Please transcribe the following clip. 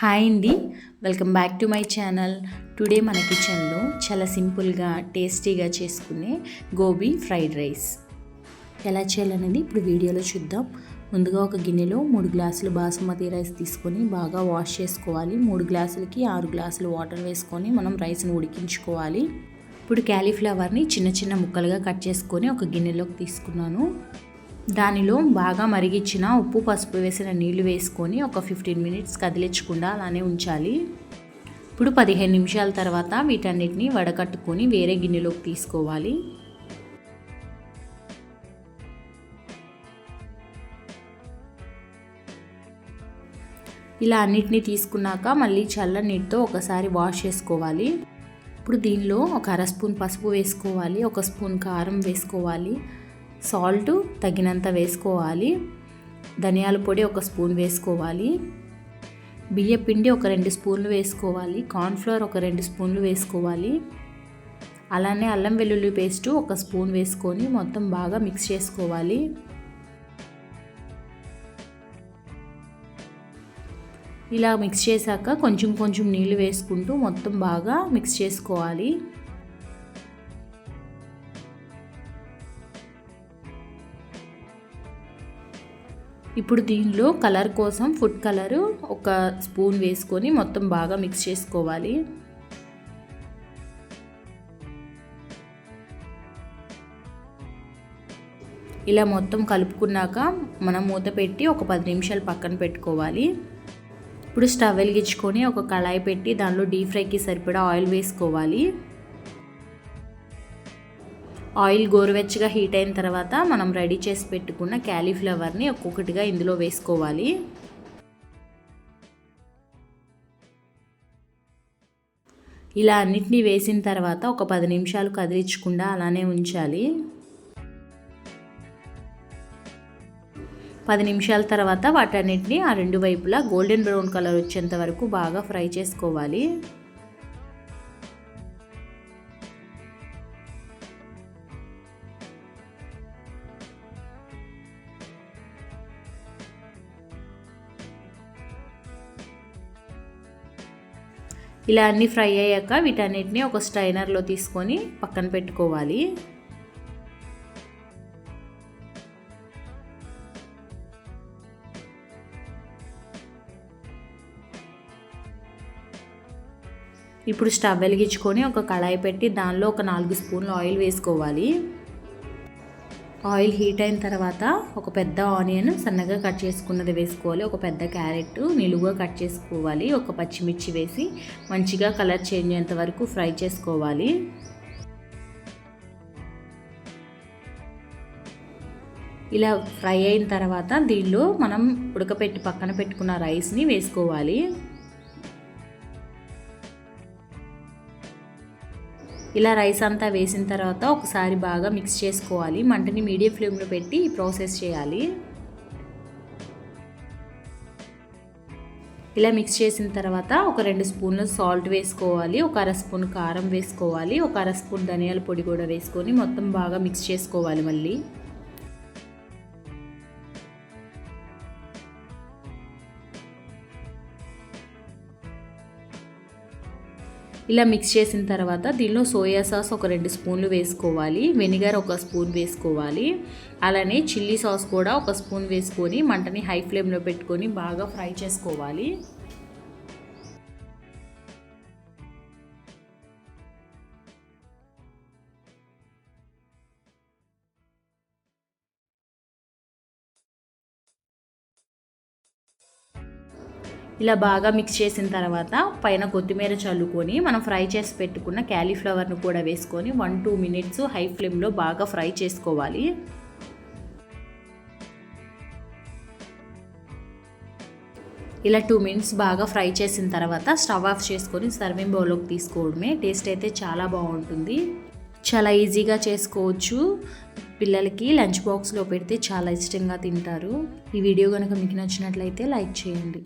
Hi అండి. Welcome back to my channel. Today మన కిచెన్లో చాలా సింపుల్గా టేస్టీగా చేసుకునే గోబీ ఫ్రైడ్ రైస్. ఎలా చేయాలనేది ఇప్పుడు వీడియోలో చూద్దాం. ముందుగా ఒక గిన్నెలో మూడు గ్లాసులు బాసుమతి రైస్ తీసుకొని బాగా వాష్ చేసుకోవాలి. మూడు గ్లాసులకి ఆరు గ్లాసులు వాటర్ వేసుకొని మనం రైస్ని ఉడికించుకోవాలి. ఇప్పుడు క్యాలీఫ్లవర్ని చిన్న చిన్న ముక్కలుగా కట్ చేసుకొని ఒక గిన్నెలోకి తీసుకున్నాను. దానిలో బాగా మరిగించిన ఉప్పు పసుపు వేసిన నీళ్ళు వేసుకొని ఒక ఫిఫ్టీన్ మినిట్స్ కదిలించకుండా అలానే ఉంచాలి. ఇప్పుడు పదిహేను నిమిషాల తర్వాత వీటన్నిటిని వడకట్టుకొని వేరే గిన్నెలోకి తీసుకోవాలి. ఇలా అన్నిటినీ తీసుకున్నాక మళ్ళీ చల్ల నీటితో ఒకసారి వాష్ చేసుకోవాలి. ఇప్పుడు దీనిలో ఒక అర స్పూన్ పసుపు వేసుకోవాలి ఒక స్పూన్ కారం వేసుకోవాలి. సాల్ట్ తగినంత వేసుకోవాలి. ధనియాల పొడి ఒక స్పూన్ వేసుకోవాలి. బియ్య పిండి ఒక రెండు స్పూన్లు వేసుకోవాలి. కార్న్ఫ్లవర్ ఒక రెండు స్పూన్లు వేసుకోవాలి. అలానే అల్లం వెల్లుల్లి పేస్ట్ ఒక స్పూన్ వేసుకొని మొత్తం బాగా మిక్స్ చేసుకోవాలి. ఇలా మిక్స్ చేశాక కొంచెం కొంచెం నీళ్ళు వేసుకుంటూ మొత్తం బాగా మిక్స్ చేసుకోవాలి. ఇప్పుడు దీనిలో కలర్ కోసం ఫుడ్ కలరు ఒక స్పూన్ వేసుకొని మొత్తం బాగా మిక్స్ చేసుకోవాలి. ఇలా మొత్తం కలుపుకున్నాక మనం మూత పెట్టి ఒక పది నిమిషాలు పక్కన పెట్టుకోవాలి. ఇప్పుడు స్టవ్ వెలిగించుకొని ఒక కళాయి పెట్టి దానిలో డీప్ ఫ్రైకి సరిపడా ఆయిల్ వేసుకోవాలి. ఆయిల్ గోరువెచ్చగా హీట్ అయిన తర్వాత మనం రెడీ చేసి పెట్టుకున్న క్యాలీఫ్లవర్ని ఒక్కొక్కటిగా ఇందులో వేసుకోవాలి. ఇలా అన్నిటినీ వేసిన తర్వాత ఒక పది నిమిషాలు కదిలించకుండా అలానే ఉంచాలి. పది నిమిషాల తర్వాత వాటన్నిటిని ఆ రెండు వైపులా గోల్డెన్ బ్రౌన్ కలర్ వచ్చేంత వరకు బాగా ఫ్రై చేసుకోవాలి. ఇలా అన్నీ ఫ్రై అయ్యాక వీటన్నిటిని ఒక స్టైనర్లో తీసుకొని పక్కన పెట్టుకోవాలి. ఇప్పుడు స్టవ్ వెలిగించుకొని ఒక కళాయి పెట్టి దానిలో ఒక నాలుగు స్పూన్లు ఆయిల్ వేసుకోవాలి. ఆయిల్ హీట్ అయిన తర్వాత ఒక పెద్ద ఆనియన్ సన్నగా కట్ చేసుకున్నది వేసుకోవాలి. ఒక పెద్ద క్యారెట్ నిలువుగా కట్ చేసుకోవాలి. ఒక పచ్చిమిర్చి వేసి మంచిగా కలర్ చేంజ్ అయ్యేంత వరకు ఫ్రై చేసుకోవాలి. ఇలా ఫ్రై అయిన తర్వాత దీనిలో మనం ఉడకపెట్టి పక్కన పెట్టుకున్న రైస్ని వేసుకోవాలి. ఇలా రైస్ అంతా వేసిన తర్వాత ఒకసారి బాగా మిక్స్ చేసుకోవాలి. మంటని మీడియం ఫ్లేమ్లో పెట్టి ప్రాసెస్ చేయాలి. ఇలా మిక్స్ చేసిన తర్వాత ఒక రెండు స్పూన్లు సాల్ట్ వేసుకోవాలి. ఒక అర స్పూన్ కారం వేసుకోవాలి. ఒక అర స్పూన్ ధనియాల పొడి కూడా వేసుకొని మొత్తం బాగా మిక్స్ చేసుకోవాలి మళ్ళీ. ఇలా మిక్స్ చేసిన తర్వాత దీనిలో సోయా సాస్ ఒక రెండు స్పూన్లు వేసుకోవాలి వెనిగర్ ఒక స్పూన్ వేసుకోవాలి అలానే చిల్లీ సాస్ కూడా ఒక స్పూన్ వేసుకొని మంటని హై ఫ్లేమ్లో పెట్టుకొని బాగా ఫ్రై చేసుకోవాలి. ఇలా బాగా మిక్స్ చేసిన తర్వాత పైన కొత్తిమీర చల్లుకొని మనం ఫ్రై చేసి పెట్టుకున్న క్యాలీఫ్లవర్ను కూడా వేసుకొని వన్ టూ మినిట్స్ హై ఫ్లేమ్లో బాగా ఫ్రై చేసుకోవాలి. ఇలా టూ మినిట్స్ బాగా ఫ్రై చేసిన తర్వాత స్టవ్ ఆఫ్ చేసుకొని సర్వింగ్ బౌల్లోకి తీసుకోవడమే. టేస్ట్ అయితే చాలా బాగుంటుంది. చాలా ఈజీగా చేసుకోవచ్చు. పిల్లలకి లంచ్ బాక్స్లో పెడితే చాలా ఇష్టంగా తింటారు. ఈ వీడియో కనుక మీకు నచ్చినట్లయితే లైక్ చేయండి.